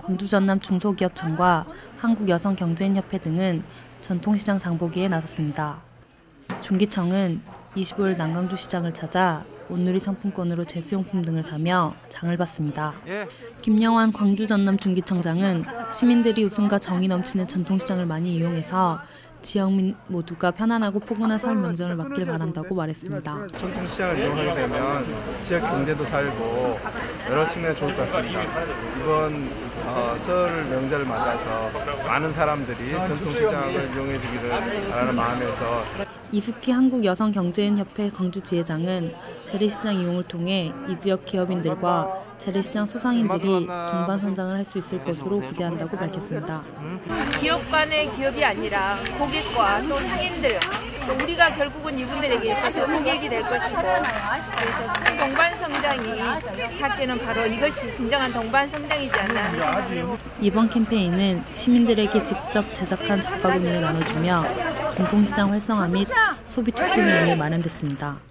광주 전남 중소기업청과 한국여성경제인협회 등은 전통시장 장보기에 나섰습니다. 중기청은 25일 남강주 시장을 찾아 온누리 상품권으로 제수용품 등을 사며 장을 봤습니다. 김영환 광주 전남 중기청장은 시민들이 웃음과 정이 넘치는 전통시장을 많이 이용해서 지역민 모두가 편안하고 포근한 설 명절을 맞길 바란다고 말했습니다. 전통 시장을 이용하게 되면 지역 경제도 살고 여러 측면에 좋을 것 같습니다. 이번 어, 설 명절을 맞아서 많은 사람들이 전통 시장을 이용해 주기를 바라는 마음에서 이숙희 한국여성경제인협회 광주 지회장은 재래시장 이용을 통해 이 지역 기업인들과 재래시장 소상인들이 동반 선장을 할 수 있을 것으로 기대한다고 밝혔습니다. 기업 간의 기업이 아니라 고객과 또 상인들 또 우리가 결국은 이분들에게 있어서 고객이 될 것이고 그래서 동반 성장이 찾기는 바로 이것이 진정한 동반 성장이지 않나 하는 생각을 해봅니다. 이번 캠페인은 시민들에게 직접 제작한 구매를 나눠주며 전통시장 활성화 및 소비 촉진을 위해 마련됐습니다.